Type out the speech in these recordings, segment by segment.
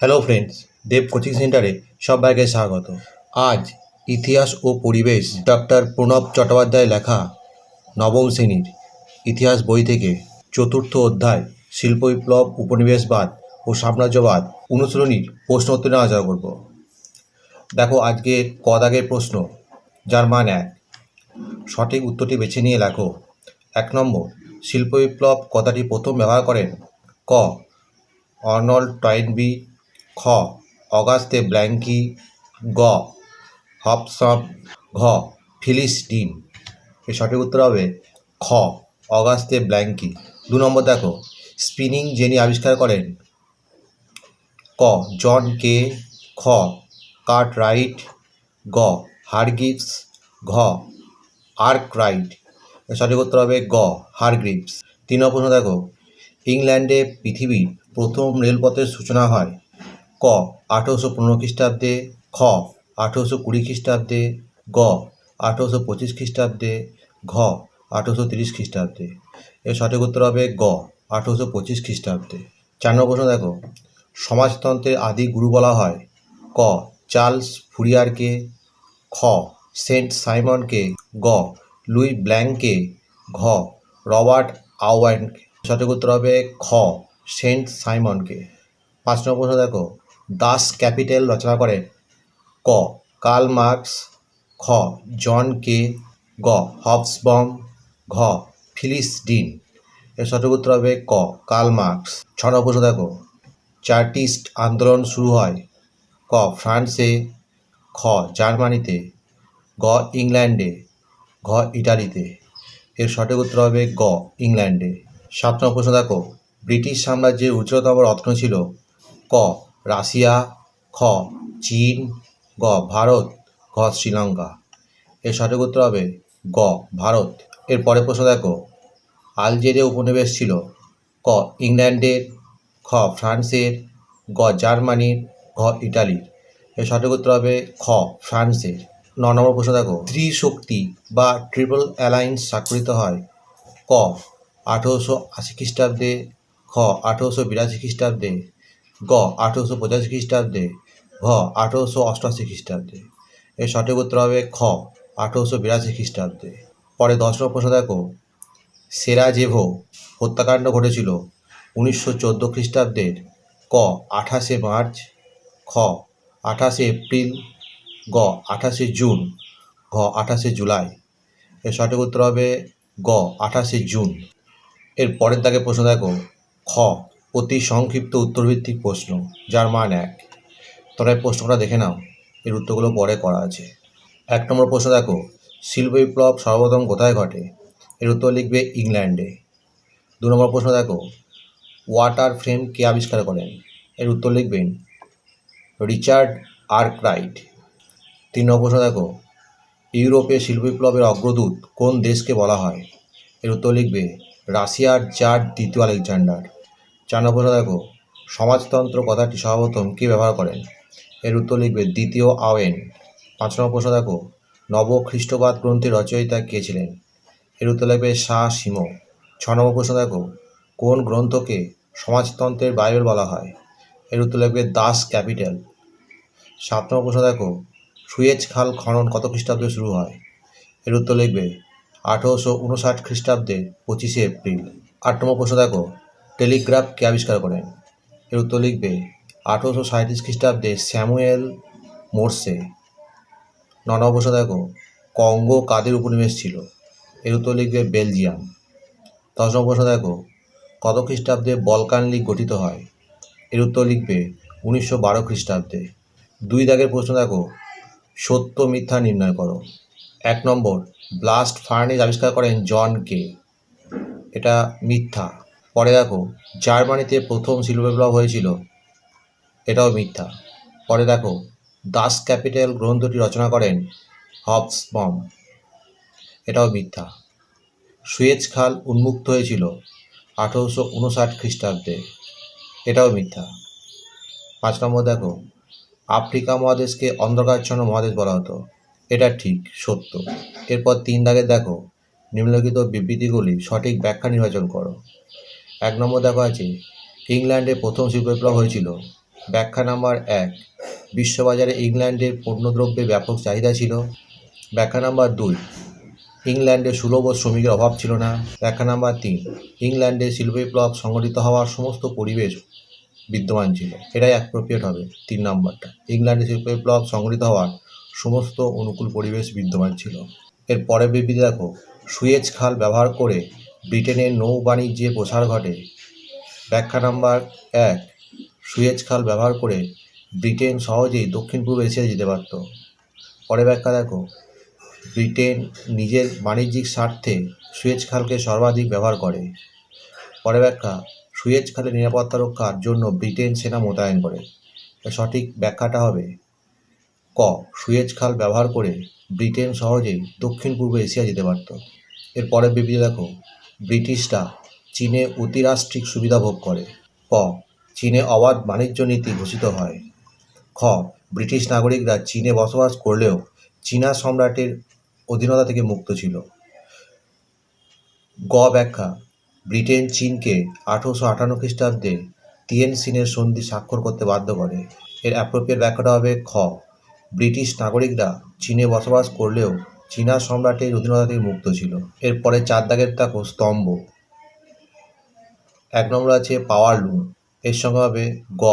Hello friends দেব coaching সেন্টারে সবাইকে স্বাগত। আজ ইতিহাস ও পরিবেশ ডক্টর প্রণব চট্টোপাধ্যায় লেখা নবম শ্রেণির ইতিহাস বই থেকে চতুর্থ অধ্যায়, শিল্প বিপ্লব, উপনিবেশবাদ ও সাম্রাজ্যবাদ অনুশীলনীর প্রশ্ন উত্তর আলোচনা করব। দেখো আজকে ক দাগের প্রশ্ন, যার মান এক। সঠিক উত্তরটি বেছে নিয়ে লেখো। এক নম্বর, শিল্প বিপ্লব কথাটি প্রথম ব্যবহার করেন ক। অর্নল্ড টয়েনবি খ, অগাস্তে ব্ল্যাঙ্কি গ হবসম ঘ, ফিলিস ডিন এর সঠিক উত্তর হবে খ, অগাস্তে ব্ল্যাঙ্কি দু নম্বর দেখো, স্পিনিং জেনি আবিষ্কার করেন, ক, জন কে খ কার্ট রাইট গ হারগিভস ঘ আর্ক রাইট সঠিক উত্তর হবে গ, হারগ্রিভস। তিন নম্বর প্রশ্ন দেখো, ইংল্যান্ডে পৃথিবীর প্রথম রেলপথের সূচনা হয়। ক, আঠেরোশো পনেরো খ্রিস্টাব্দে, খ, আঠেরোশো কুড়ি খ্রিস্টাব্দে, গ, আঠেরোশো পঁচিশ খ্রিস্টাব্দে, ঘ, আঠেরোশো তিরিশ খ্রিস্টাব্দে। এর সঠিক উত্তর হবে গ, আঠেরোশো পঁচিশ খ্রিস্টাব্দে। চার নম্বর প্রশ্ন দেখো। সমাজতন্ত্রের আদি গুরু বলা হয়। ক, চার্লস ফুরিয়ারকে। খ, সেন্ট সাইমনকে। গ, লুই ব্ল্যাঙ্ককে। ঘ, রবার্ট আওয়ানকে সঠিক উত্তর হবে খ, সেন্ট সাইমনকে। পাঁচ নম্বর প্রশ্ন দেখো। দাস ক্যাপিটাল রচনা করেন ক. Karl Marx. খ. জন কে। গ. হবসবম ঘ. Phyllis Deane. এর সঠিক উত্তর হবে ক. Karl Marx. ছ নম্বর দেখো। চার্টিস্ট আন্দোলন শুরু হয় ক. ফ্রান্সে, খ. জার্মানিতে, গ. ইংল্যান্ডে, ঘ. ইটালিতে। এর সঠিক উত্তর হবে গ. ইংল্যান্ডে। সাত নম্বর প্রশ্ন দেখো। ব্রিটিশ সাম্রাজ্যের উচ্চতম রত্ন ছিল ক. রাশিয়া, খ, চীন, গ, ভারত, ঘ, শ্রীলঙ্কা। এর সঠিক উত্তর হবে গ, ভারত। এর পরের প্রশ্ন দেখো। আলজেরিয়া উপনিবেশ ছিল। ক, ইংল্যান্ডের, খ, ফ্রান্সের, গ, জার্মানির, ঘ, ইটালির। এর সঠিক উত্তর হবে খ, ফ্রান্সের। ন নম্বর প্রশ্ন দেখো। ত্রিশক্তি বা ট্রিপল অ্যালায়েন্স স্বাক্ষরিত হয়। ক, আঠেরোশো আশি খ্রিস্টাব্দে, খ, আঠেরোশো বিরাশি খ্রিস্টাব্দে। গ, আঠেরোশো পঁচাশি খ্রিস্টাব্দে, ঘ, আঠেরোশো অষ্টআশি খ্রিস্টাব্দে। এর সঠিক উত্তর হবে খ, আঠেরোশো বিরাশি খ্রিস্টাব্দে। পরে দশ নম্বর প্রশ্ন দেখো, সেরাজেভো হত্যাকাণ্ড ঘটেছিল উনিশশো চোদ্দ খ্রিস্টাব্দের ক, আঠাশে মার্চ, খ, আঠাশে এপ্রিল, গ, আঠাশে জুন, ঘ, আঠাশে জুলাই। এর সঠিক উত্তর হবে গ, আঠাশে জুন। এর পরের দাগে প্রশ্ন দেখো, খ অতি সংক্ষিপ্ত উত্তরভিত্তিক প্রশ্ন, যার মান এক। তোমরা এই প্রশ্নটা দেখে নাও, এর উত্তরগুলো পরে করা আছে। এক নম্বর প্রশ্ন দেখো, শিল্প বিপ্লব সর্বপ্রথম কোথায় ঘটে? এর উত্তর লিখবে ইংল্যান্ডে। দু নম্বর প্রশ্ন দেখো, ওয়াটার ফ্রেম কে আবিষ্কার করেন? এর উত্তর লিখবেন রিচার্ড আর্করাইট। তিন নম্বর প্রশ্ন দেখো, ইউরোপে শিল্প বিপ্লবের অগ্রদূত কোন দেশকে বলা হয়? এর উত্তর লিখবে রাশিয়ার জার দ্বিতীয় আলেকজান্ডার। দেখো, সমাজতন্ত্র কথাটি সর্বপ্রথম কে ব্যবহার করেন? এর উত্তর লিখবে দ্বিতীয় আওয়েন। পাঁচ নম্বর প্রশ্ন, দেখো নব খ্রিস্টবাদ গ্রন্থের রচয়িতা কে ছিলেন? এর উত্তর লিখবে শাহ সিমো ছ নম্বর প্রশ্ন, দেখো, কোন গ্রন্থকে সমাজতন্ত্রের বাইবেল বলা হয়? এর উত্তর লিখবে দাস ক্যাপিটাল। সাত নম্বর প্রশ্ন, দেখো, সুয়েজ খাল খনন কত খ্রিস্টাব্দে শুরু হয়? এর উত্তর লিখবে আঠেরোশো উনষাট খ্রিস্টাব্দে পঁচিশে এপ্রিল। আট নম্বর প্রশ্ন, দেখো টেলিগ্রাফ কে আবিষ্কার করেন? এর উত্তর লিখবে, আঠেরোশো সাঁত্রিশ খ্রিস্টাব্দে স্যামুয়েল মোর্সে। ন নম্বর প্রশ্ন দেখো কঙ্গো কাদের উপনিবেশ ছিল? এর উত্তর লিখবে বেলজিয়াম। দশ প্রশ্ন দেখো কত খ্রিস্টাব্দে বলকান লীগ গঠিত হয়? এর উত্তর লিখবে, উনিশশো বারো খ্রিস্টাব্দে। দুই দাগের প্রশ্ন দেখো সত্য মিথ্যা নির্ণয় করো। এক নম্বর, ব্লাস্ট ফার্নেজ আবিষ্কার করেন জন কে? এটা মিথ্যা। পরে দেখো, জার্মানিতে প্রথম শিল্প বিপ্লব হয়েছিল। এটাও মিথ্যা। পরে দেখো, দাস ক্যাপিটাল গ্রন্থটি রচনা করেন হবসবম এটাও মিথ্যা। সুয়েজ খাল উন্মুক্ত হয়েছিল আঠেরোশো উনষাট খ্রিস্টাব্দে। এটাও মিথ্যা। পাঁচ নম্বর দেখো, আফ্রিকা মহাদেশকে অন্ধকারচ্ছন্ন মহাদেশ বলা হতো। এটা ঠিক, সত্য। এরপর তিন দাগে দেখো, নিম্নলিখিত বিবৃতিগুলি সঠিক ব্যাখ্যা নির্বাচন করো। এক নম্বর দেখা আছে, ইংল্যান্ডে প্রথম শিল্প বিপ্লব হয়েছিল। ব্যাখ্যা নাম্বার এক, বিশ্ববাজারে ইংল্যান্ডের পণ্যদ্রব্যের ব্যাপক চাহিদা ছিল। ব্যাখ্যা নাম্বার দুই, ইংল্যান্ডে সুলভ শ্রমিকের অভাব ছিল না। ব্যাখ্যা নাম্বার তিন, ইংল্যান্ডে শিল্প বিপ্লব সংগঠিত হওয়ার সমস্ত পরিবেশ বিদ্যমান ছিল। এটাই অ্যাপ্রোপ্রিয়েট হবে, তিন নম্বরটা। ইংল্যান্ডে শিল্প বিপ্লব সংগঠিত হওয়ার সমস্ত অনুকূল পরিবেশ বিদ্যমান ছিল। এর পরের বিবৃতি দেখো, সুয়েজ খাল ব্যবহার করে ব্রিটেনের নৌ বাণিজ্যের প্রসার ঘটে। ব্যাখ্যা নাম্বার এক, সুয়েজ খাল ব্যবহার করে ব্রিটেন সহজেই দক্ষিণ পূর্ব এশিয়ায় যেতে পারত। পরে ব্যাখ্যা দেখো, ব্রিটেন নিজের বাণিজ্যিক স্বার্থে সুয়েজ খালকে সর্বাধিক ব্যবহার করে। পরে ব্যাখ্যা, সুয়েজ খালের নিরাপত্তা রক্ষার জন্য ব্রিটেন সেনা মোতায়েন করে। সঠিক ব্যাখ্যাটা হবে, ক, সুয়েজ খাল ব্যবহার করে ব্রিটেন সহজেই দক্ষিণ পূর্ব এশিয়া যেতে পারত। এর পরের বিবৃতি দেখো ব্রিটিশরা চীনে অতিরাষ্ট্রিক সুবিধা ভোগ করে। ক. চীনে অবাধ বাণিজ্য নীতি ঘোষিত হয়। খ. ব্রিটিশ নাগরিকরা চীনে বসবাস করলেও চীনা সম্রাটের অধীনতা থেকে মুক্ত ছিল। গ. ব্যাখ্যা। ব্রিটেন চীনকে আঠারোশো আটান্ন খ্রিস্টাব্দে সিনের সন্ধি স্বাক্ষর করতে বাধ্য করে। এর অ্যাপ্রোপ্রিয়েট ব্যাখ্যাটা হবে খ। ব্রিটিশ নাগরিকরা চীনে বসবাস করলেও চীনা সম্রাটের অধীনতা থেকে মুক্ত ছিল। এরপরে চার দাগের তাকো স্তম্ভ। এক নম্বর আছে পাওয়ার লুম। এর সঙ্গে হবে গ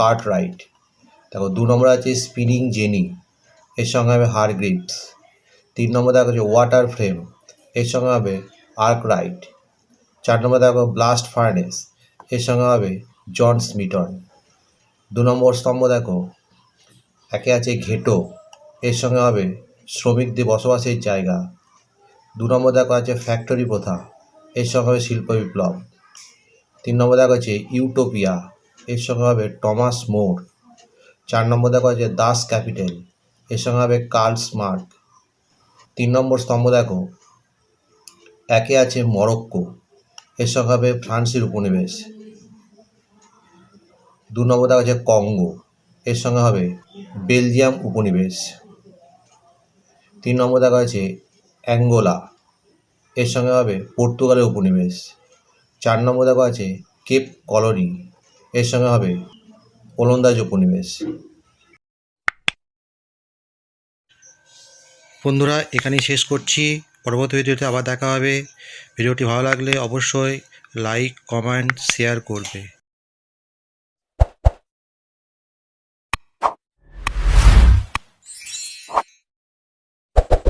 কার্ট রাইট দেখো, দু নম্বর আছে স্পিনিং জেনি। এর সঙ্গে হবে হার গ্রিপস তিন নম্বর দেখো হচ্ছে ওয়াটার ফ্রেম। এর সঙ্গে হবে আর্ক রাইট চার নম্বর দেখো ব্লাস্ট ফার্নেস। এর সঙ্গে হবে জন স্মিটন। দু নম্বর স্তম্ভ দেখো, একে আছে ঘেটো। এর সঙ্গে হবে শ্রমিকদের বসবাসের জায়গা। দু নম্বর দেখো আছে ফ্যাক্টরি প্রথা। এর সঙ্গে হবে শিল্প বিপ্লব। তিন নম্বর দেখো আছে ইউটোপিয়া এর সঙ্গে হবে টমাস মোর চার নম্বর দেখো আছে দাস ক্যাপিটাল এর সঙ্গে হবে কার্ল স্মার্ক তিন নম্বর স্তম্ভ দেখো একে আছে মরক্কো এর সঙ্গে হবে ফ্রান্সের উপনিবেশ। দু নম্বর দেখা আছে কঙ্গো এর সঙ্গে হবে বেলজিয়াম উপনিবেশ। তিন নম্বর দেখা আছে অ্যাঙ্গোলা, এর সঙ্গে হবে পর্তুগালের উপনিবেশ। চার নম্বর দেখা আছে কেপ কলোনি, এর সঙ্গে হবে ওলন্দাজ উপনিবেশ। বন্ধুরা, এখানেই শেষ করছি। পরবর্তী ভিডিওতে আবার দেখা হবে। ভিডিওটি ভালো লাগলে অবশ্যই লাইক, কমেন্ট, শেয়ার করবে।